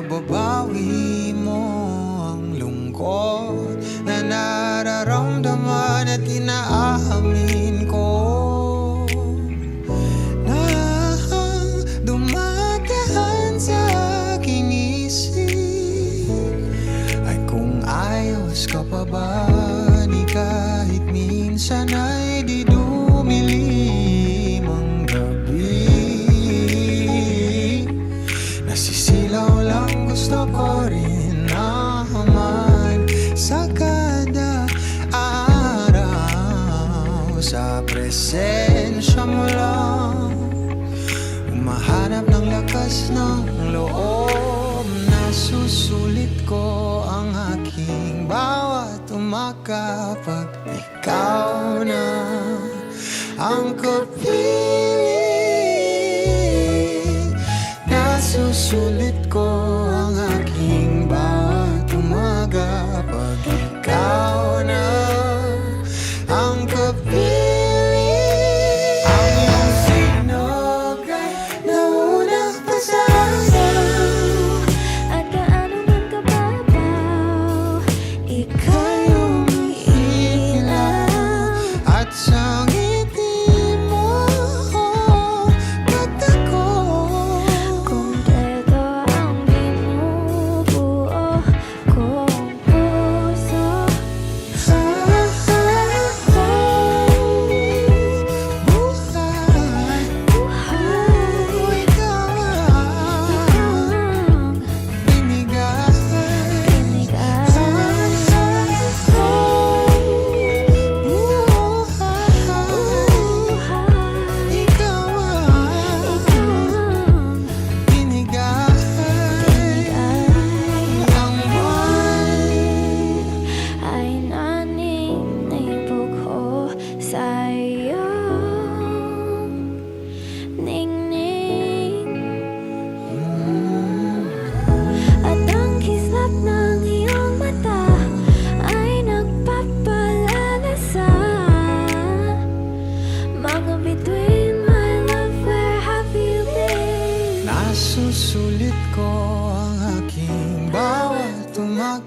Nababawi mo ang lungkot Na nararamdaman at inaamin ko. Na dumadaan sa aking isip. Ay kung ayos ka pa ba ni kahit minsan ay makapag ikaw na ang kapiling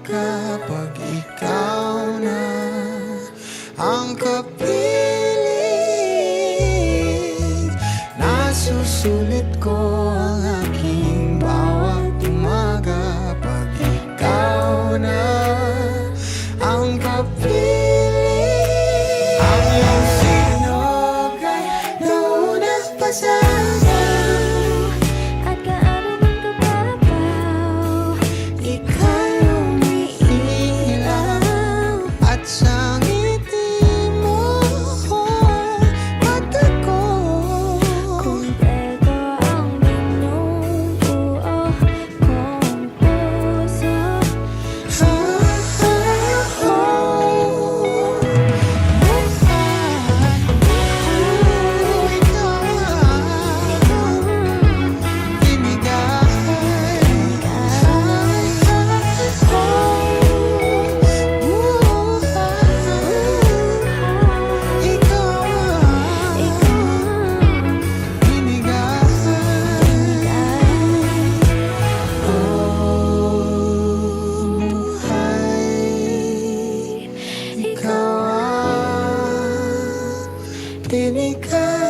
kapag ikaw na ang kapiling. Nasusulit ko ang aking bawat umaga pag na ang kapiling. Ang iyong sinog ay nauna come.